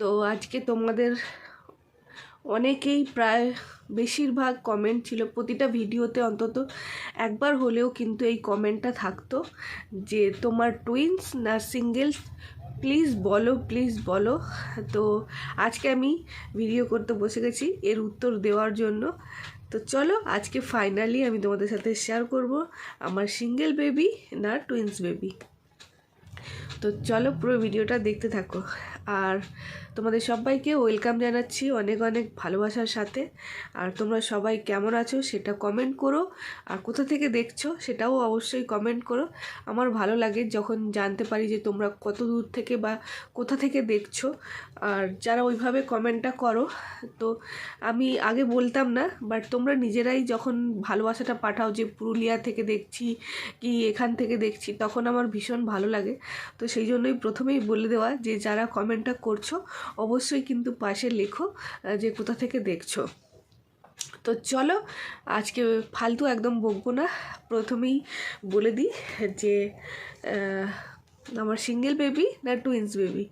তো আজকে তোমাদের অনেকেই প্রায় বেশিরভাগ কমেন্ট ছিল, প্রতিটা ভিডিওতে অন্তত একবার হলেও কিন্তু এই কমেন্টটা থাকতো যে তোমার টুইন্স না সিঙ্গেলস প্লিজ বলো প্লিজ বলো। তো আজকে আমি ভিডিও করতে বসে গেছি, এর উত্তর দেওয়ার জন্য। তো চলো, আজকে ফাইনালি আমি তোমাদের সাথে শেয়ার করব আমার সিঙ্গেল বেবি না টুইন্স বেবি তো চলো পুরো ভিডিওটা দেখতে থাকো। আর তোমাদের সবাইকে ওয়েলকাম জানাচ্ছি অনেক অনেক ভালোবাসার সাথে। আর তোমরা সবাই কেমন আছো সেটা কমেন্ট করো। আর কোথা থেকে দেখছ সেটাও অবশ্যই কমেন্ট করো। আমার ভালো লাগে যখন জানতে পারি যে তোমরা কত দূর থেকে বা কোথা থেকে দেখছ। আর যারা ওইভাবে কমেন্টটা করো, তো আমি আগে বলতাম না বাট তোমরা নিজেরাই যখন ভালোবাসাটা পাঠাও, যে পুরুলিয়া থেকে দেখছি কি এখান থেকে দেখছি, তখন আমার ভীষণ ভালো লাগে। তো সেই জন্যই প্রথমেই বলে দেওয়া যে যারা কমেন্টটা করছ, অবশ্যই কিন্তু পাশে লেখো যে কোথা থেকে দেখছ। তো চলো, আজকে ফালতু একদম বকবো না, প্রথমেই বলে দিই যে আমার সিঙ্গেল বেবি না টুইন্স বেবি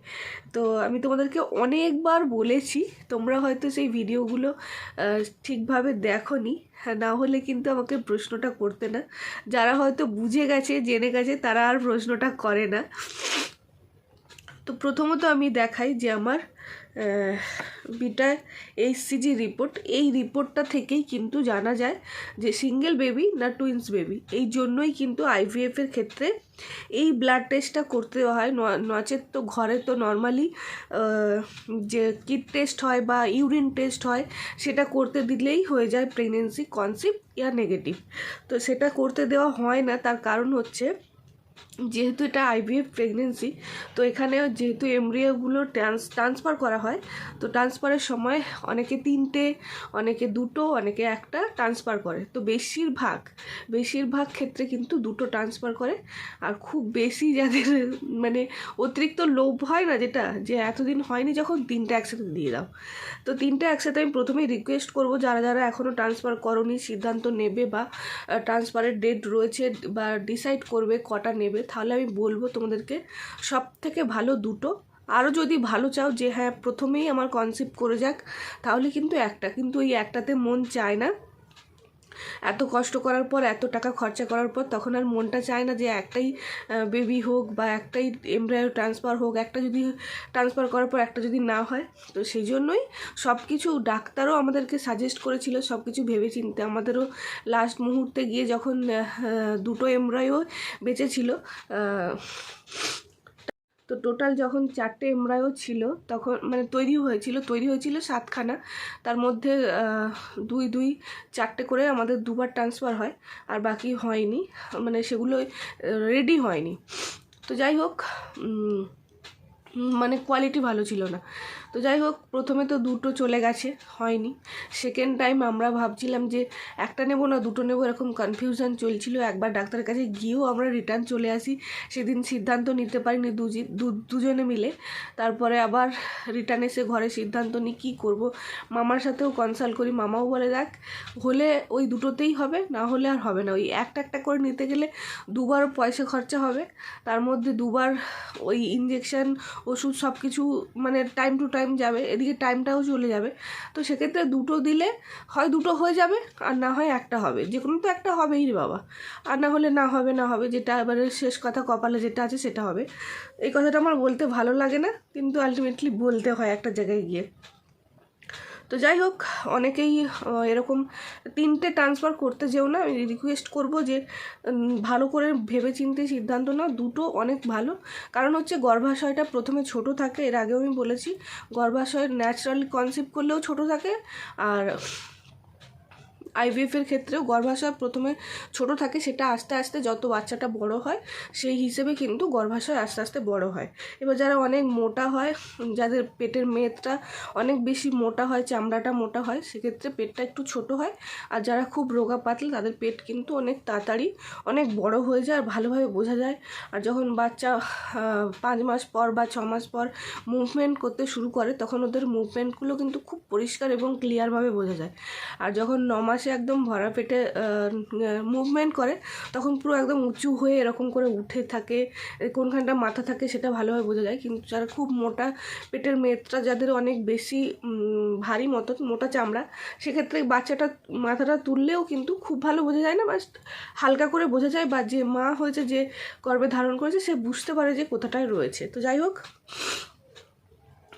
তো আমি তোমাদেরকে অনেকবার বলেছি, তোমরা হয়তো সেই ভিডিওগুলো ঠিকভাবে দেখো নি না হলে কিন্তু আমাকে প্রশ্নটা করতে না। যারা হয়তো বুঝে গেছে, জেনে গেছে, তারা আর প্রশ্নটা করে না। তো প্রথমত আমি দেখাই যে আমার বিটা এইচসিজি রিপোর্ট এই রিপোর্টটা থেকেই কিন্তু জানা যায় যে সিঙ্গেল বেবি না টুইন্স বেবি এই জন্যই কিন্তু আইভিএফের ক্ষেত্রে এই ব্লাড টেস্টটা করতে হয়। নচেত তো ঘরে তো নর্মালি যে কিট টেস্ট হয় বা ইউরিন টেস্ট হয়, সেটা করতে দিলেই হয়ে যায় প্রেগনেন্সি কনসিভ ইয়া নেগেটিভ তো সেটা করতে দেওয়া হয় না, তার কারণ হচ্ছে যেহেতু এটা আইভিএফ প্রেগনেন্সি তো এখানে যেহেতু এমব্রিওগুলো ট্রান্স ট্রান্সফার করা হয়, তো ট্রান্সফারের সময় অনেকে তিনটে, অনেকে দুটো, অনেকে একটা ট্রান্সফার করে। তো বেশিরভাগ বেশিরভাগ ক্ষেত্রে কিন্তু দুটো ট্রান্সফার করে। আর খুব বেশি যাদের মানে অতিরিক্ত লোভ হয় না যেটা, যে এতদিন হয়নি যখন তিনটে একসাথে দিয়ে দাও। তো তিনটে একসাথে আমি প্রথমেই রিকোয়েস্ট করব, যারা যারা এখনও ট্রান্সফার করনি, সিদ্ধান্ত নেবে বা ট্রান্সফারের ডেট রয়েছে বা ডিসাইড করবে কটা নেবে তাহলে আমি বলব তোমাদেরকে সব থেকে ভালো দুটো। আরও যদি ভালো চাও যে হ্যাঁ প্রথমেই আমার কনসেপ্ট করে যাক, তাহলে কিন্তু একটা। কিন্তু ওই একটাতে মন চায় না। এত কষ্ট করার পর এত টাকা খরচা করার পর তখন আর মনটা চায় না যে একটাই বেবি হোক বা একটাই এমব্রয়ো ট্রান্সফার হোক একটা যদি ট্রান্সফার করার পর একটা যদি না হয়। তো সেই জন্যই সব কিছু ডাক্তারও আমাদেরকে সাজেস্ট করেছিল সব কিছু ভেবে চিনতে আমাদেরও লাস্ট মুহূর্তে গিয়ে যখন দুটো এমব্রয়ো বেঁচে ছিল আহ, তো টোটাল যখন চারটে এমব্রয়ো ছিল, তখন মানে তৈরি হয়েছিল তৈরি হয়েছিল সাতখানা। তার মধ্যে দুই দুই, চারটে করে আমাদের দুবার ট্রান্সফার হয়, আর বাকি হয়নি। মানে সেগুলো রেডি হয়নি। তো যাই হোক মানে কোয়ালিটি ভালো ছিল না। তো যাই হোক প্রথমে তো দুটো চলে গেছে, হয়নি। সেকেন্ড টাইম আমরা ভাবছিলাম যে একটা নেব না, দুটো নেব, এরকম কনফিউশন চলছিল। একবার ডাক্তারের কাছে গিয়েও আমরা রিটার্ন চলে আসি। সেদিন সিদ্ধান্ত নিতে পারিনি দুজি দুজনে মিলে। তারপরে আবার রিটার্ন এসে ঘরে সিদ্ধান্ত নিই, কী করব? মামার সাথেও কনসাল্ট করি, মামাও বলে, দেখ, হলে ওই দুটোতেই হবে, না হলে আর হবে না। ওই একটা একটা করে নিতে গেলে দুবার পয়সা খরচা হবে। তার মধ্যে দুবার ওই ইঞ্জেকশন ওষুধ সব কিছু মানে টাইম টু টাইম যাবে, এদিকে টাইমটাও চলে যাবে। তো সেক্ষেত্রে দুটো দিলে হয় দুটো হয়ে যাবে, আর না হয় একটা হবে। যে কোনো তো একটা হবেই রে বাবা। আর না হলে না হবে না হবে, যেটা এবারে শেষ কথা, কপালে যেটা আছে সেটা হবে। এই কথাটা আমার বলতে ভালো লাগে না, কিন্তু আলটিমেটলি বলতে হয় একটা জায়গায় গিয়ে। তো যাই হোক, অনেকেই এরকম তিনটে ট্রান্সফার করতে যেও না। আমি রিকোয়েস্ট করব যে ভালো করে ভেবে চিন্তে সিদ্ধান্ত না দুটো অনেক ভালো। কারণ হচ্ছে গর্ভাশয়টা প্রথমে ছোট থাকে, এর আগেও আমি বলেছি। গর্ভাশয়ের ন্যাচারাল কনসেপ্ট করলেও ছোট থাকে, আর আইভিএফের ক্ষেত্রেও গর্ভাশয় প্রথমে ছোট থাকে, সেটা আস্তে আস্তে যত বাচ্চাটা বড় হয়, সেই হিসেবে কিন্তু গর্ভাশয় আস্তে আস্তে বড় হয়। এবার যারা অনেক মোটা হয়, যাদের পেটের মেদটা অনেক বেশি মোটা হয়, চামড়াটা মোটা হয়, সেক্ষেত্রে পেটটা একটু ছোট হয়। আর যারা খুব রোগা পাতলা তাদের পেট কিন্তু অনেক তাড়াতাড়ি অনেক বড় হয়ে যায় আর ভালোভাবে বোঝা যায়। আর যখন বাচ্চা পাঁচ মাস পর বা ছ মাস পর মুভমেন্ট করতে শুরু করে, তখন ওদের মুভমেন্টগুলো কিন্তু খুব পরিষ্কার এবং ক্লিয়ারভাবে বোঝা যায়। আর যখন ন মাসে সে একদম ভরা পেটে মুভমেন্ট করে, তখন পুরো একদম উঁচু হয়ে এরকম করে উঠে থাকে, কোনখানটা মাথা থাকে সেটা ভালোভাবে বোঝা যায়। কিন্তু যারা খুব মোটা পেটের মেয়েটা যাদের অনেক বেশি ভারী মতো, মোটা চামড়া, সেক্ষেত্রে বাচ্চাটা মাথাটা তুললেও কিন্তু খুব ভালো বোঝা যায় না। বাস হালকা করে বোঝা যায় বা যে মা হয়েছে, যে গর্বে ধারণ করেছে, সে বুঝতে পারে যে কোথাটায় রয়েছে। তো যাই হোক,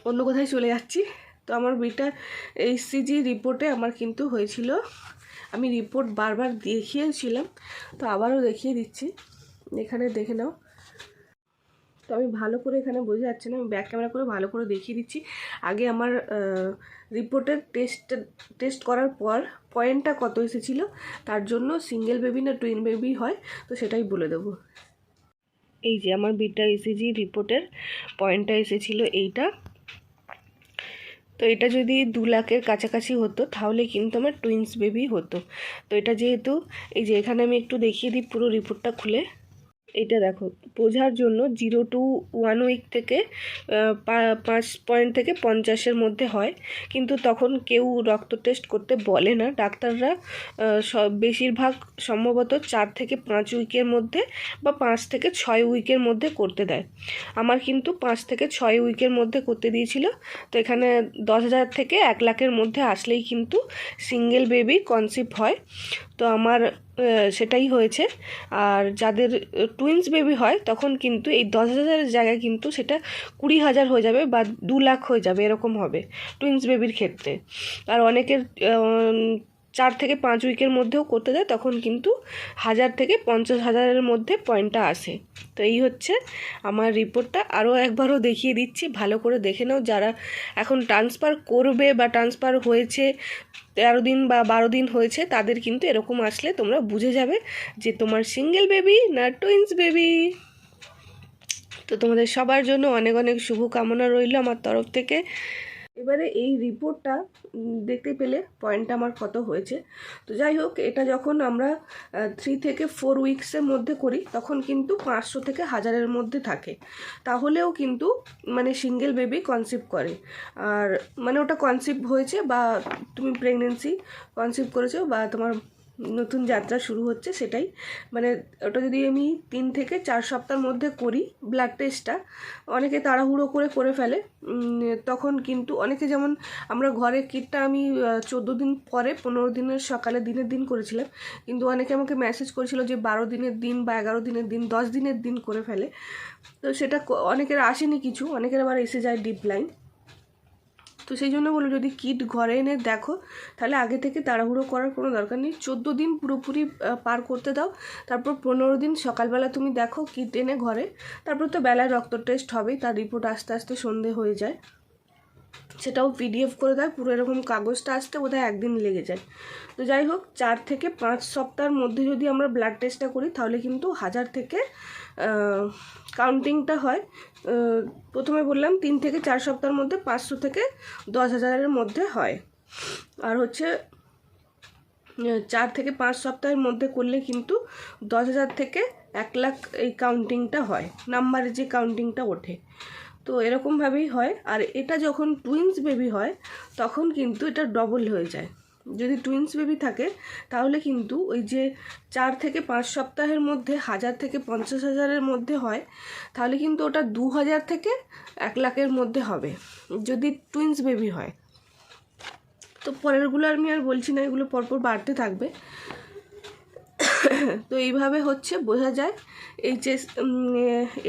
অন্য কোথায় চলে যাচ্ছি। তো আমার বিটা এইচসিজি রিপোর্টে আমার কিন্তু হয়েছিল আমি রিপোর্ট বারবার দেখিয়েছিলাম, তো আবারও দেখিয়ে দিচ্ছি। এখানে দেখে নাও। তো আমি ভালো করে এখানে বোঝা যাচ্ছে না, আমি ব্যাক ক্যামেরা করে ভালো করে দেখিয়ে দিচ্ছি। আগে আমার রিপোর্টের টেস্ট টেস্ট করার পর পয়েন্টটা কত এসেছিল, তার জন্য সিঙ্গেল বেবি না টুইন বেবি হয়, তো সেটাই বলে দেবো। এই যে আমার বিটা ইসিজি রিপোর্টের পয়েন্টটা এসেছিল এইটা। তো এটা যদি দু লাখের কাছাকাছি হতো, তাহলে কিন্তু আমার টুইন্স বেবি হতো। তো এটা যেহেতু, এই যে এখানে আমি একটু দেখিয়ে দিই পুরো রিপোর্টটা খুলে। এটা দেখো, বোঝার জন্য জিরো টু ওয়ান উইক থেকে পাঁচ পয়েন্ট থেকে পঞ্চাশের মধ্যে হয়। কিন্তু তখন কেউ রক্ত টেস্ট করতে বলে না। ডাক্তাররা সব বেশিরভাগ সম্ভবত চার থেকে পাঁচ উইকের মধ্যে বা পাঁচ থেকে ছয় উইকের মধ্যে করতে দেয়। আমার কিন্তু পাঁচ থেকে ছয় উইকের মধ্যে করতে দিয়েছিল। তো এখানে দশ হাজার থেকে এক লাখের মধ্যে আসলেই কিন্তু সিঙ্গেল বেবি কনসিভ হয়। তো আমার সেটাই হয়েছে। আর যাদের টুইন্স বেবি হয়, তখন কিন্তু এই দশ হাজারের জায়গায় কিন্তু সেটা কুড়ি হাজার হয়ে যাবে বা দু লাখ হয়ে যাবে, এরকম হবে টুইন্স বেবির ক্ষেত্রে। আর অনেকের চার থেকে পাঁচ উইকের মধ্যেও করতে দেয়, তখন কিন্তু হাজার থেকে পঞ্চাশ হাজারের মধ্যে পয়েন্টটা আসে। তো এই হচ্ছে আমার রিপোর্টটা। আরও একবারও দেখিয়ে দিচ্ছি, ভালো করে দেখে নাও। যারা এখন ট্রান্সফার করবে বা ট্রান্সফার হয়েছে, তেরো দিন বা বারো দিন হয়েছে, তাদের কিন্তু এরকম আসলে তোমরা বুঝে যাবে যে তোমার সিঙ্গেল বেবি না টুইন্স বেবি। তো তোমাদের সবার জন্য অনেক অনেক শুভকামনা রইল আমার তরফ থেকে। এবারে এই রিপোর্টটা দেখতে পেলে পয়েন্টটা আমার কত হয়েছে। তো যাই হোক, এটা যখন আমরা থ্রি থেকে ফোর উইকসের মধ্যে করি, তখন কিন্তু পাঁচশো থেকে হাজারের মধ্যে থাকে। তাহলেও কিন্তু মানে সিঙ্গেল বেবি কনসিভ করে। আর মানে ওটা কনসিভ হয়েছে বা তুমি প্রেগনেন্সি কনসিভ করেছ বা তোমার নতুন যাত্রা শুরু হচ্ছে সেটাই। মানে ওটা যদি আমি তিন থেকে চার সপ্তাহের মধ্যে করি ব্লাড টেস্টটা, অনেকে তাড়াহুড়ো করে করে ফেলে। তখন কিন্তু অনেকে যেমন আমরা ঘরের কিটটা আমি চোদ্দ দিন পরে পনেরো দিনের সকালে দিনের দিন করেছিলাম। কিন্তু অনেকে আমাকে মেসেজ করেছিল যে বারো দিনের দিন বা এগারো দিনের দিন, দশ দিনের দিন করে ফেলে। তো সেটা অনেকের আসেনি কিছু, অনেকের আবার এসে যায় ডিপ লাইন তো সেই জন্য বলো যদি কিট ঘরে এনে দেখো, তাহলে আগে থেকে তাড়াহুড়ো করার কোনো দরকার নেই। চোদ্দ দিন পুরোপুরি পার করতে দাও। তারপর পনেরো দিন সকালবেলা তুমি দেখো কিট এনে ঘরে। তারপর তো বেলায় রক্ত টেস্ট হবেই, তার রিপোর্ট আস্তে আস্তে সন্ধে হয়ে যায়। সেটাও পিডিএফ করে দেয়, পুরো এরকম কাগজটা আসতে বোধহয় একদিন লেগে যায়। তো যাই হোক, চার থেকে পাঁচ সপ্তাহের মধ্যে যদি আমরা ব্লাড টেস্টটা করি, তাহলে কিন্তু হাজার থেকে কাউন্টিংটা হয়। প্রথমে বললাম তিন থেকে চার সপ্তাহের মধ্যে পাঁচশো থেকে দশ হাজারের মধ্যে হয়। আর হচ্ছে চার থেকে পাঁচ সপ্তাহের মধ্যে করলে কিন্তু দশ হাজার থেকে এক লাখ এই কাউন্টিংটা হয়। নাম্বারে যে কাউন্টিংটা ওঠে। তো এরকমভাবেই হয়। আর এটা যখন টুইন্স বেবি হয়, তখন কিন্তু এটা ডবল হয়ে যায়। যদি টুইন্স বেবি থাকে, তাহলে কিন্তু ওই যে চার থেকে পাঁচ সপ্তাহের মধ্যে, হাজার থেকে পঞ্চাশ হাজারের মধ্যে হয়, তাহলে কিন্তু ওটা দু হাজার থেকে এক লাখের মধ্যে হবে, যদি টুইন্স বেবি হয়। তো পরেরগুলো আমি আর বলছি না, এগুলো পরপর বাড়তে থাকবে। তো এইভাবে হচ্ছে বোঝা যায় H S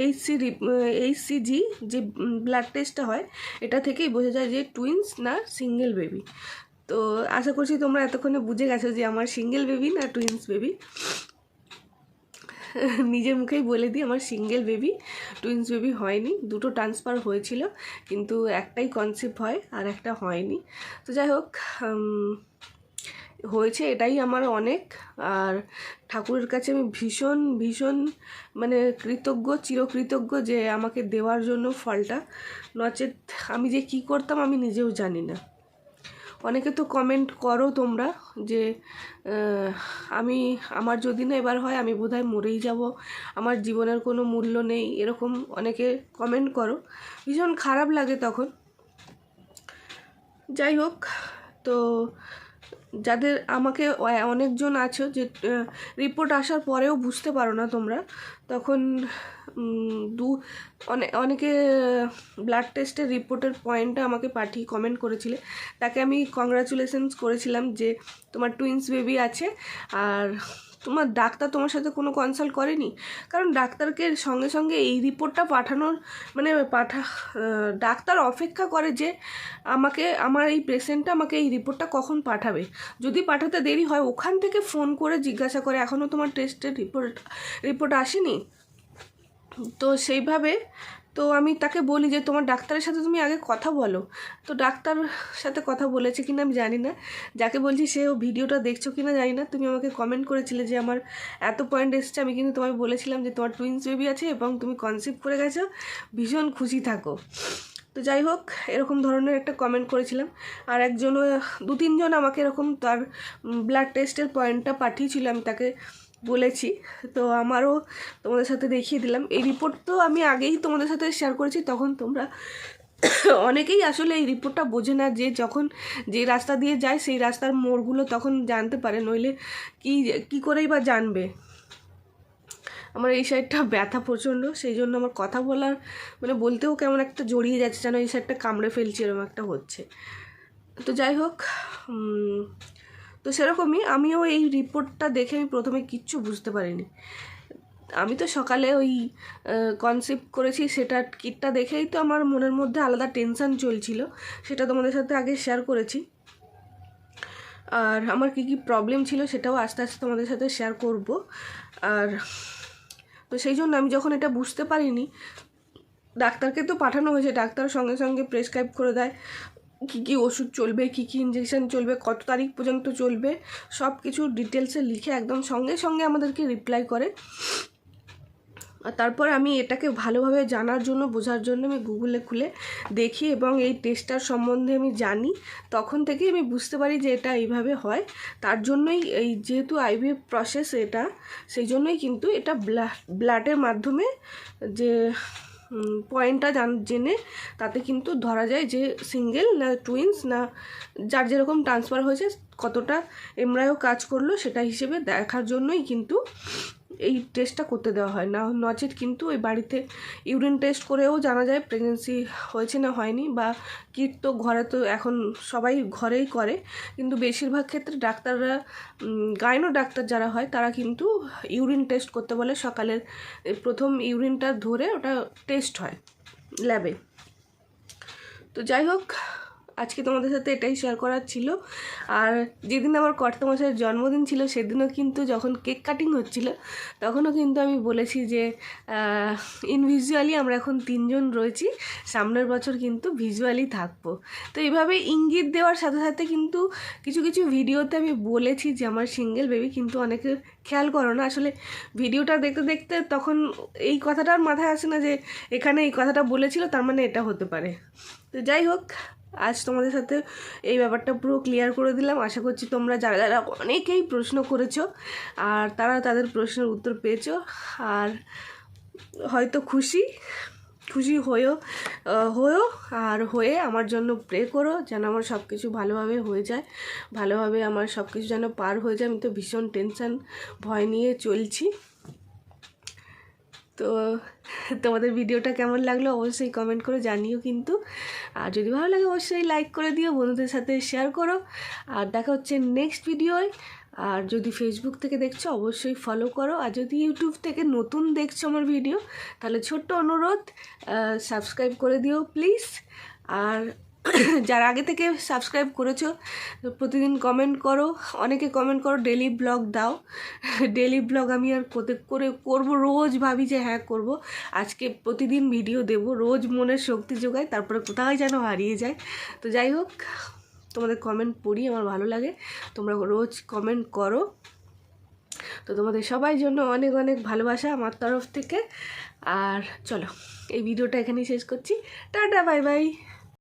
H C H C G যে ব্লাড টেস্টটা হয়, এটা থেকেই বোঝা যায় যে টুইন্স না সিঙ্গেল বেবি তো আশা করছি তোমরা এতক্ষণে বুঝে গেছো যে আমার সিঙ্গেল বেবি না টুইন্স বেবি নিজের মুখেই বলে দিই, আমার সিঙ্গেল বেবি টুইন্স বেবি হয়নি। দুটো ট্রান্সফার হয়েছিল, কিন্তু একটাই কনসেপ্ট হয় আর একটা হয়নি। তো যাই হোক হয়েছে এটাই আমার অনেক। আর ঠাকুরের কাছে আমি ভীষণ ভীষণ মানে কৃতজ্ঞ, চিরকৃতজ্ঞ যে আমাকে দেওয়ার জন্য ফলটা। নচেত আমি যে কি করতাম আমি নিজেও জানি না। অনেকে তো কমেন্ট করো তোমরা যে আমি, আমার যদি না এবার হয় আমি বোধহয় মরেই যাব, আমার জীবনের কোনো মূল্য নেই, এরকম অনেকে কমেন্ট করো। ভীষণ খারাপ লাগে তখন। যাই হোক, তো যাদের আমাকে অনেকজন আছো যে রিপোর্ট আসার পরেও বুঝতে পারো না তোমরা, তখন দু অনেকে ব্লাড টেস্টের রিপোর্টের পয়েন্টটা আমাকে পাঠিয়ে কমেন্ট করেছিলে। তাকে আমি কংগ্রাচুলেশনস করেছিলাম যে তোমার টুইন্স বেবি আছে, আর তোমার ডাক্তার তোমার সাথে কোনো কনসাল্ট করেনি? কারণ ডাক্তারকে সঙ্গে সঙ্গে এই রিপোর্টটা পাঠানোর মানে পাঠা ডাক্তার অপেক্ষা করে যে আমাকে, আমার এই পেশেন্টটা আমাকে এই রিপোর্টটা কখন পাঠাবে। যদি পাঠাতে দেরি হয়, ওখান থেকে ফোন করে জিজ্ঞাসা করে। এখনও তোমার টেস্টের রিপোর্ট রিপোর্ট আসেনি? তো সেইভাবে তো আমি তাকে বলি যে, তোমার ডাক্তারের সাথে তুমি আগে কথা বলো। তো ডাক্তার সাথে কথা বলেছে কিনা আমি জানি না। যাকে বলছি সে ও ভিডিওটা দেখছ কিনা জানি না। তুমি আমাকে কমেন্ট করেছিলে যে, আমার এত পয়েন্ট এসছে। আমি কিন্তু তোমায় বলেছিলাম যে, তোমার টুইন্স বেবি আছে এবং তুমি কনসিভ করে গেছো। ভীষণ খুশি থাকো। তো যাই হোক, এরকম ধরনের একটা কমেন্ট করেছিলাম। আর একজন দু তিনজন আমাকে এরকম তার ব্লাড টেস্টের পয়েন্টটা পাঠিয়েছিল। আমি তাকে বলেছি। তো আমারও তোমাদের সাথে দেখিয়ে দিলাম। এই রিপোর্ট তো আমি আগেই তোমাদের সাথে শেয়ার করেছি, তখন তোমরা অনেকেই আসলে এই রিপোর্টটা বোঝে না যে যখন যে রাস্তা দিয়ে যায়, সেই রাস্তার মোড়গুলো তখন জানতে পারে, নইলে কি কি করেই বা জানবে। আমার এই সাইডটা ব্যথা প্রচণ্ড, সেই জন্য আমার কথা বলার মানে বলতেও কেমন একটা জড়িয়ে যাচ্ছে, যেন এই সাইডটা কামড়ে ফেলছে, এরকম একটা হচ্ছে। তো যাই হোক তো সেরকমই আমিও এই রিপোর্টটা দেখে আমি প্রথমে কিচ্ছু বুঝতে পারিনি। আমি তো সকালে ওই কনসেপ্ট করেছি, সেটা কিটটা দেখেই তো আমার মনের মধ্যে আলাদা টেনশন চলছিল, সেটা তোমাদের সাথে আগে শেয়ার করেছি। আর আমার কী কী প্রবলেম ছিল সেটাও আস্তে আস্তে তোমাদের সাথে শেয়ার করব। আর তো সেই জন্য আমি যখন এটা বুঝতে পারিনি, ডাক্তারকে তো পাঠানো হয়েছে, ডাক্তার সঙ্গে সঙ্গে প্রেসক্রাইব করে দেয়। কী কী ওষুধ চলবে, কী কী ইঞ্জেকশন চলবে, কত তারিখ পর্যন্ত চলবে সব কিছু ডিটেলসে লিখে একদম সঙ্গে সঙ্গে আমাদেরকে রিপ্লাই করে। আর তারপর আমি এটাকে ভালোভাবে জানার জন্য, বোঝার জন্য আমি গুগলে খুলে দেখি এবং এই টেস্টটার সম্বন্ধে আমি জানি। তখন থেকেই আমি বুঝতে পারি যে এটা এইভাবে হয়। তার জন্যই এই যেহেতু আইভিএফ প্রসেস এটা, সেই জন্যই কিন্তু এটা ব্লাড ব্লাডের মাধ্যমে যে পয়েন্টটা জান, জেনে তাতে কিন্তু ধরা যায় যে সিঙ্গেল না টুইন্স না যার যেরকম ট্রান্সফার হয়েছে কতটা এমরায়ও কাজ করল সেটা হিসেবে দেখার জন্যই কিন্তু এই টেস্টটা করতে দেওয়া হয়। না নচেত কিন্তু ওই বাড়িতে ইউরিন টেস্ট করেও জানা যায় প্রেগনেন্সি হয়েছে না হয়নি বা কিট তো ঘরে তো এখন সবাই ঘরেই করে। কিন্তু বেশিরভাগ ক্ষেত্রে ডাক্তাররা গাইনো ডাক্তার যারা হয়, তারা কিন্তু ইউরিন টেস্ট করতে বলে। সকালের প্রথম ইউরিনটা ধরে ওটা টেস্ট হয় ল্যাবে তো যাই হোক আজকে তোমাদের সাথে এটাই শেয়ার করার ছিল। আর যেদিন আমার কর্তামশাইয়ের জন্মদিন ছিল, সেদিনও কিন্তু যখন কেক কাটিং হচ্ছিল, তখনও কিন্তু আমি বলেছি যে ইনভিজুয়ালি আমরা এখন তিনজন রয়েছি, সামনের বছর কিন্তু ভিজুয়ালি থাকব। তো এইভাবে ইঙ্গিত দেওয়ার সাথে সাথে কিন্তু কিছু কিছু ভিডিওতে আমি বলেছি যে, আমার সিঙ্গেল বেবি কিন্তু অনেকে খেয়াল করো না। আসলে ভিডিওটা দেখতে দেখতে তখন এই কথাটার মাথায় আসে না যে, এখানে এই কথাটা বলেছিল, তার মানে এটা হতে পারে। তো যাই হোক আজ তোমাদের সাথে এই ব্যাপারটা পুরো ক্লিয়ার করে দিলাম। আশা করছি তোমরা যারা যারা অনেকেই প্রশ্ন করেছ আর তারা তাদের প্রশ্নের উত্তর পেয়েছ আর হয়তো খুশি খুশি হয়েও হয়েও আর হয়ে আমার জন্য প্রে করো যেন আমার সব কিছু ভালোভাবে হয়ে যায়, ভালোভাবে আমার সব কিছু যেন পার হয়ে যায়। আমি তো ভীষণ টেনশন ভয় নিয়ে চলছি। তো তোমাদের ভিডিওটা কেমন লাগল অবশ্যই কমেন্ট করে জানিও কিন্তু। আর যদি ভালো লাগে অবশ্যই লাইক করে দিও, বন্ধুদের সাথে শেয়ার করো। আর দেখা হচ্ছে নেক্সট ভিডিওয় আর যদি ফেসবুক থেকে দেখছ, অবশ্যই ফলো করো। আর যদি ইউটিউব থেকে নতুন দেখছ আমার ভিডিও তাহলে ছোট্ট অনুরোধ সাবস্ক্রাইব করে দিও প্লিজ আর যারা আগে থেকে সাবস্ক্রাইব করেছ, প্রতিদিন কমেন্ট করো। অনেকে কমেন্ট করো ডেলি ব্লগ দাও। ডেলি ব্লগ আমি আর কোতে করে করব, রোজ ভাবি যে হ্যাঁ করব। আজকে প্রতিদিন ভিডিও দেব, রোজ মনের শক্তি যোগায়, তারপরে কোথায় যেন হারিয়ে যায়। তো যাই হোক, তোমাদের কমেন্ট পড়ি আমার ভালো লাগে। তোমরা রোজ কমেন্ট করো। তো তোমাদের সবাই জন্য অনেক অনেক ভালোবাসা আমার তরফ থেকে। আর চলো, এই ভিডিওটা এখানেই শেষ করছি। Tata bye bye